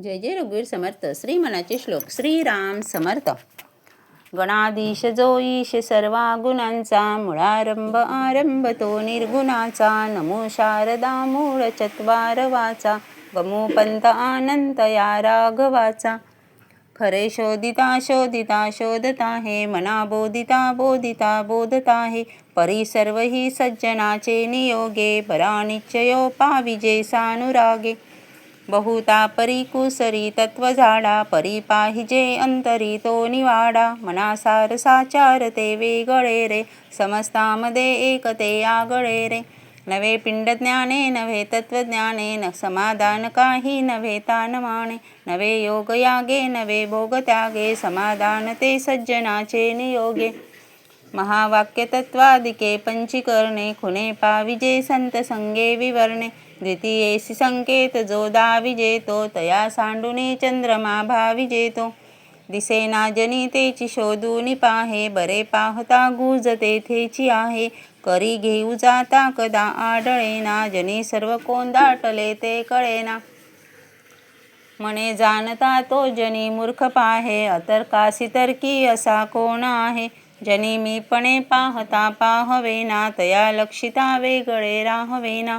जय जय रघुवीर समर्थ. श्री मनाचे श्लोक. श्रीराम समर्थ. गणाधीश जो ईश सर्वा गुणांचा मुळारंभ आरंभ तो निर्गुणाचा. नमो शारदा मूळ चत्वार वाचा गमोपंत आनंत या राघवाचा. खरे शोधिता शोधिता शोधता हे मना बोधिता बोधिता बोधता हे. परी सर्व ही सज्जनाचे नियोगे परानिश्चयो पाविजे सानुरागे. बहुता परिकुसरी तत्व झाडा परी पाहिजे अंतरी तो निवाडा. मनासार साचार ते वेगळे रे समस्तामध्ये एक ते आगळे रे. नवे पिंड ज्ञाने नव्हे तत्वज्ञाने न समाधान काही नव्हे तानमाने नवे योग यागे नवे भोग त्यागे समाधान ते सज्जनाचे नियोगे. महावाक्य तत्वादिके पंचीकरणे खुने पाविजे संत संगे विवरणे. द्वितीयेसी संकेत जो दाविजेतो तया सांडुनी चंद्रमा भाविजेतो दिसेना जनी तेची शोधून पाहे बरे पाहता गुज तेथेची आहे. करी घेऊ जाता कदा आढळेना जनी सर्व कोंदाटले ते कळेना. म्हणे जाणता तो जनी मूर्ख पाहे अतर कासी तरकी असा कोण आहे. जनी मीपणे पाहता पाहवेना तया लक्षिता वेगळे राहवेना.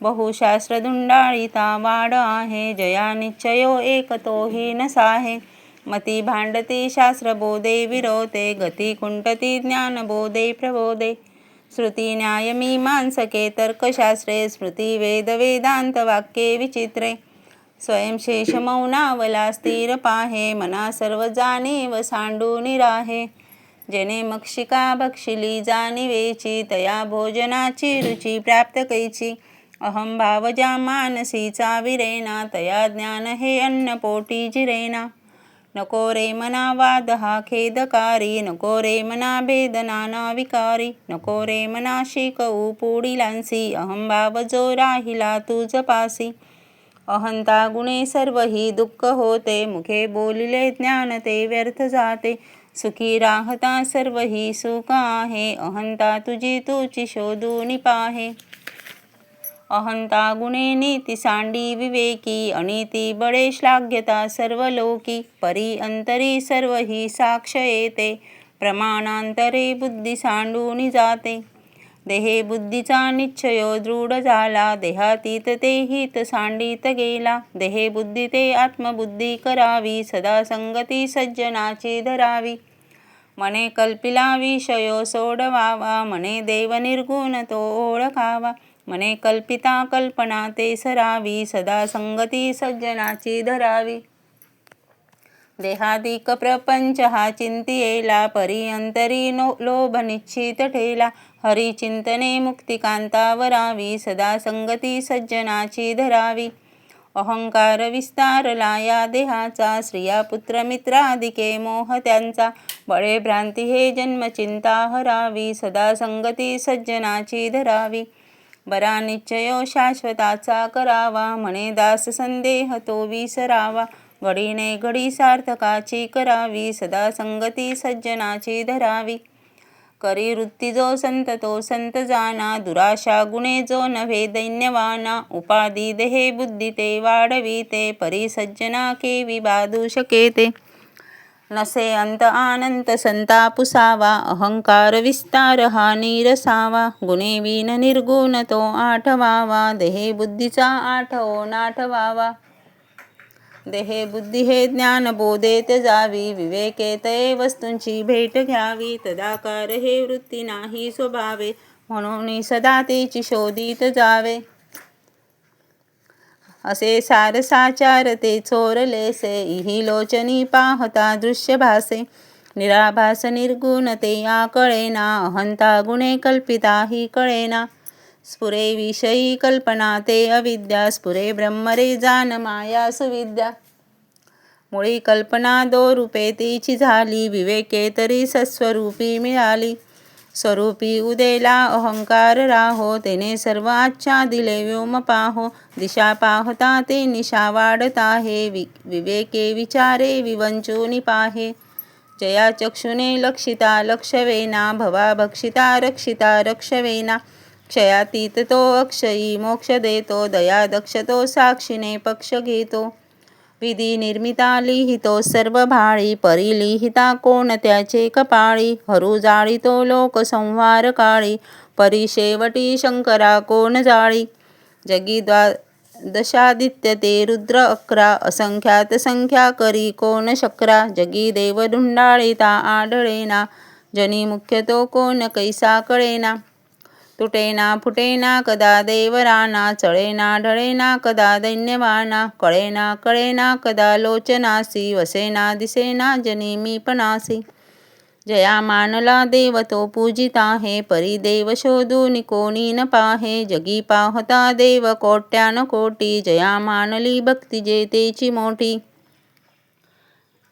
बहुशास्त्र धुंडाळीता वाड आहे जया निश्चयो एक तोही नसाहे. मती भांडती शास्त्र बोधे विरोधे गती कुंटती ज्ञान बोधे प्रबोधे. श्रुती न्याय मीमांसके तर्कशास्त्रे स्मृती वेद वेदांत वाक्ये विचित्रे. स्वयंशेष मौनावला स्थिर पाहे मना सर्व जाणीव सांडू निराहे. जेने मक्षिका भक्षिली जाणीवेची तया भोजनाची रुची प्राप्त कैची. अहम भावजा मानसीचा विरेना तया ज्ञान हे अन्न पोटी जिरेना नको रे मना वाद हा खेदकारी नको रे मना वेदनाना विकारी. नको रे मना शिकवू पुढीलांसी अहम भाव जो राहिला तुझ पासी. अहंता गुणे सर्व ही दुःख होते मुखे बोलिले ज्ञान ते व्यर्थ जाते. सुखी राहता सर्व ही सुख आहे अहंता तुझी तुची शोधून पाहे. अहंता गुणे नीती सांडी विवेकी अनिती बळे श्लाघ्यता सर्व लोकी परी अंतरी सर्व ही साक्ष येते प्रमाणांतरे बुद्धी सांडून जाते देहे बुद्धीचा निश्चयो दृढ झाला देहातीत ते हित सांडित गेला। देहे बुद्धी ते आत्मबुद्धी करावी सदा संगती सज्जनाची धरावी। मने कल्पिला विषयो सोडवावा मने देव निर्गुण तो ओळखावा। मने कल्पिता कल्पना ते सरावी सदा संगती सज्जनाची धरावी. देहादिक प्रपंच हा चिंतियेला परी अंतरी नो लोभ निश्चित ठेला. हरी चिंतने मुक्तिकांतावरावी सदा संगती सज्जनाची धरावी. अहंकार विस्तारला या देहाचा स्त्रिया पुत्र मित्रादिके मोह त्यांचा. बळे भ्रांती हे जन्मचिंता हरावी सदा संगती सज्जनाची धरावी. बरा निश्चयो शाश्वताचा करावा. म्हणे दास संदेह तो विसरावा. घडीने घडी सार्थकाची करावी. सदा संगती सज्जनाची धरावी. करी वृत्ती जो संत तो संत जाना. दुराशा गुणे जो नव्हे दैन्यवाना. उपाधी देहे बुद्धी ते वाढविते परी सज्जना केवी बाधू शकेते. नसे अंत आनंत संतापुसावा अहंकार विस्तार हा नीरसावा गुणे विन निर्गुण तो आठवावा देहे बुद्धीचा आठवो नाठवावा. देहे बुद्धी हे ज्ञान बोधेत जावी विवेकेत वस्तूंची भेट घ्यावी तदाकार हे वृत्ती नाही स्वभावे म्हणून सदा तेची शोधित जावे. असे सार साचार ते चोरलेसे इही लोचनी पाहता दृश्य भासे. निराभास निर्गुण ते या कळेना अहंता गुणे कल्पिता ही कळेना. स्फुरे विषयी कल्पना ते अविद्या स्फुरे ब्रह्मरे जान माया सुविद्या. मुळी कल्पना दो रूपे तिची झाली विवेके तरी सस्वरूपी मिळाली. स्वरूपी उदेला अहंकार राहो तेने सर्व आच्छा दिले व्योम पाहो. दिशा पाहता ते निशा वाढता हे वि विवेके विचारे विवंचो पाहे. जया चक्षुने लक्षिता लक्षवेना भवा भक्षिता रक्षिता रक्षवेना. क्षयातीत तो अक्षयी मोक्ष देतो दया दक्षतो साक्षीने पक्ष घेतो. विधी निर्मिता लिहितो सर्व भाळी परी लिहिता कोण त्याचे कपाळी हरू जाळीतो लोक संहार काळी परी शेवटी शंकरा कोण जाळी? जगी द्वादशादित्य ते रुद्र अकरा असंख्यात संख्या करी कोण शक्रा? जगी देव ढुंडाळिता आढळेना जनी मुख्य तो कोण कैसा कळेना? तुटेना फुटेना कदा देवराना चळेना ढळेना कदा दैन्यवाना कळेना कळेना कदा लोचनासी वसेना दिसेना जनी मी पणासी जया मानला देव तो पूजिता हे परी देव शोधून कोणी न पाहे जगी पाहता देव कोट्यान कोटी जया मानली भक्ती जेतेची मोठी.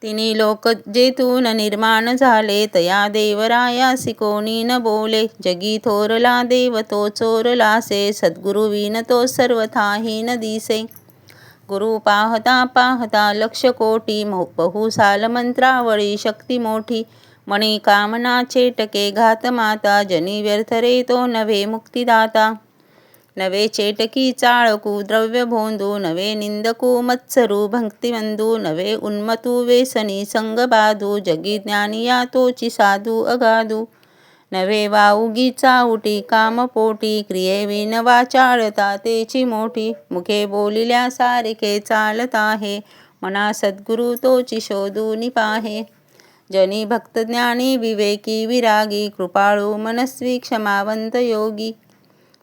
तिनी लोक जेतून निर्माण झाले तया देवरायासी कोणी न बोले. जगी थोरला देव तो चोरलासे सद्गुरु विन तो सर्वथाही न दिसे. गुरु पाहता पाहता लक्ष कोटी बहुसाल मंत्रावळी शक्ती मोठी. मणी कामना चेटके घात माता जनी व्यर्थ रे तो नव्हे मुक्तिदाता. नवे चेटकी चाळकू द्रव्य भोंदू नवे निंदकू मत्सरू भक्तिवंदू नवे उन्मतू वेसनी संग बाधू जगी ज्ञानिया तोची साधू अगाधू नवे वाऊगी चाऊटी कामपोटी क्रियेविन वाचाळता तेची मोठी मुखे बोलिल्या सारिके चालत आहे मना सद्गुरु तोची शोधू पाहे जनी भक्त ज्ञानी विवेकी विरागी कृपाळू मनस्वी क्षमावंत योगी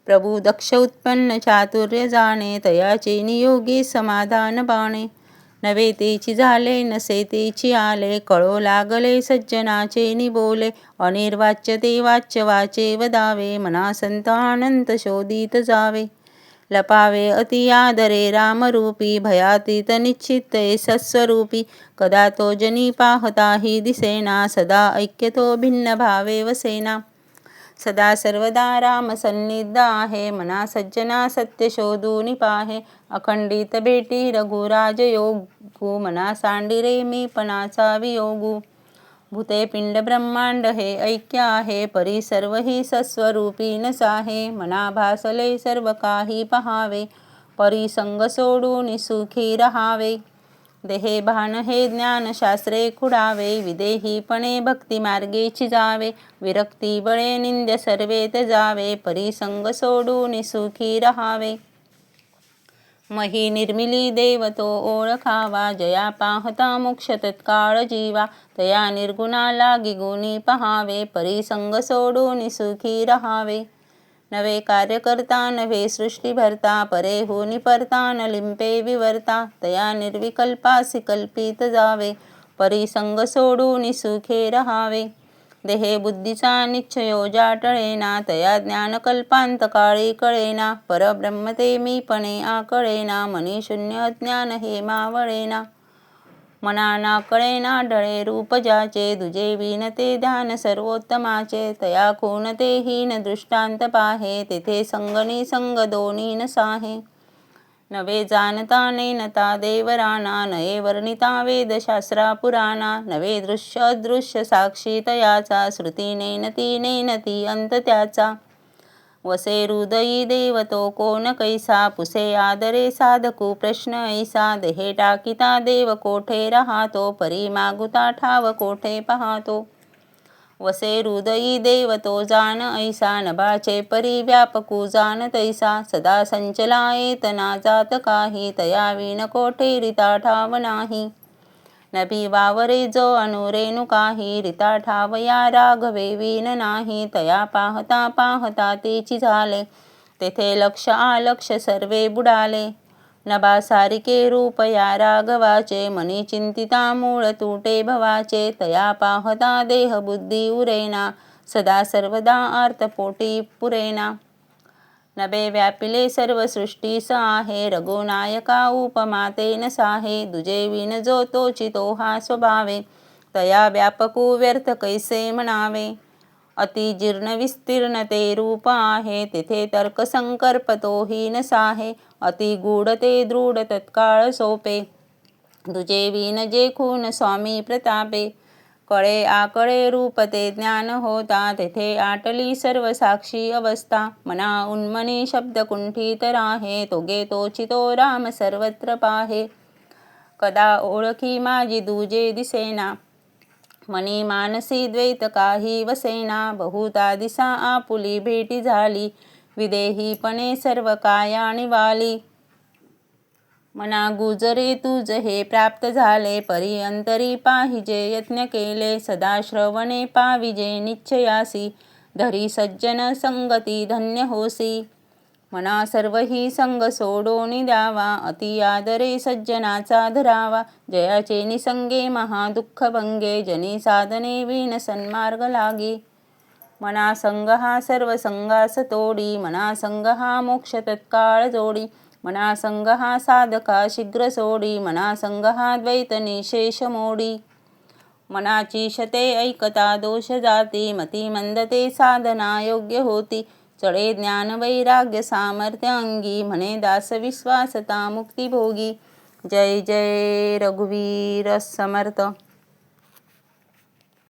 प्रभू दक्ष उत्पन्न चातुर्य जाणे तयाचे नियोगी समाधान बाणे. नवे तेची झाले नसे तेची आले कळो लागले सज्जनाचे निबोले. अनिर्वाच्य ते वाच्य वाचे वदावे मना संत अनंत शोधित जावे. लपावे अति आदरे रामरूपी भयातीत निश्चित सत्स्वरूपी कदा तो जनी पाहता हि दिसेना सदा ऐक्यतो भिन्न भावे वसेना. सदा सर्वदा राम सन्निध आहे. मना सज्जना सत्य शोधून पाहे अखंडित भेटी रघुराज योगू. मना सांडिरे मी पणाचा वियोगू. भूते पिंड ब्रह्मांड हे ऐक्य आहे. परी सर्व ही सस्वरूपी नसाहे. मना भासले सर्व काही पहावे. परी संग सोडून सुखी रहावे. देहे भान हे ज्ञान शास्त्रे खुडावे विदेहीपणे भक्तिमार्गेची जावे विरक्ती बळे निंद्य सर्वेत जावे परिसंग सोडून सुखी रहावे. मही निर्मिली देवतो ओळखावा जया पाहता मोक्ष तत्काळ जीवा तया निर्गुणा लागी गुणी पहावे परिसंग सोडून सुखी रहावे. नवे कार्यकर्ता नवे सृष्टी परे होनी परता न लिंपे विवर्ता तया निर्विकल्पासी कल्पित जावे परिसंग सोडून सुखे रहावे. देहे बुद्धीचा निश्चयो जाटळेना तया ज्ञानकल्पांत काळी कळेना परब्रह्म ते मीपणे आकळेना मनी शून्य ज्ञान हे मावळेना. मना ना कळेना डळे रूप ज्याचे दुजे विन ते ध्यान सर्वोत्तमाचे तया खून ते हीन दृष्टांत पाहे तेथे संगणी संग दोनी न साहे. नवे जाणता नैनता देवराना नये वर्णिता वेदशास्त्रा पुराणा नवे दृश्य अदृश्य साक्षी तयाचा श्रुती नैनती नैनती अंत त्याचा. वसे हृदयी देवतो कोण कैसा? पुसे आदरे साधकू प्रश्न ऐसा? देहे टाकिता देव कोठे राहतो? परी मागुता ठाव कोठे पाहतो? वसे हृदयी देवतो जान जाण ऐसा? नभाचे परी व्यापकू जाण तैसा? सदा संचला येतना जात काही तया विण कोठे रिता ठाव नाही? नभी वावरे जो अनुरेणु काही रिता ठावया राघवे विन नाही तया पाहता पाहता तेची झाले तेथे लक्ष आलक्ष सर्वे बुडाले नभा सारिके रूप या राघवाचे मनी चिंतिता मूळ तुटे भवाचे तया पाहता देह बुद्धी उरेना सदा सर्वदा आर्तपोटी पुरेना नभे व्यापिले सर्व सृष्टीस आहे रघुनायका उपमातेन साहे दुजे विन जो तोची तो हा स्वभावे तया व्यापकू व्यर्थ कैसे म्हणावे अति जीर्ण विस्तीर्ण ते रूप आहे तेथे तर्क संकल्प तोही साहे अति गूढ ते दृढ तत्काळ सोपे दुजे विन जे खून स्वामी प्रतापे कळे आकळे रूप ते ज्ञान होता. तेथे आटली सर्व साक्षी अवस्था. मना उन्मनी शब्द कुंठित राहे. तोगे तोची तो राम सर्वत्र पाहे. कदा ओळखी माझी दुजे दिसेना. मनी मानसी द्वैत काही वसेना. बहुता दिसा आपुली भेटी झाली. विदेहीपणे सर्व कायाणी वाली मना गुजरे तुझ हे प्राप्त झाले परी अंतरी पाहिजे यत्न केले सदा श्रवणे पाविजे निश्चयासी धरी सज्जन संगती धन्य होसी. मना सर्व ही संग सोडोनी द्यावा अति आदरे सज्जनाचा धरावा जयाचे निसंगे महादुःख भंगे जनी साधने विण सन्मार्ग लागी. मना संग हा सर्व संगास तोडी मना संग हा मोक्ष तत्काळ जोडी मना संग हा साधका शीघ्र सोडी मना संग हा द्वैत निशेष मोडी. मनाची शते ऐकता दोष जाती मती मंदते साधना योग्य होती. चढे ज्ञान वैराग्य सामर्थ्य अंगी म्हणे दास विश्वासता मुक्ती भोगी. जय जय रघुवीर समर्थ.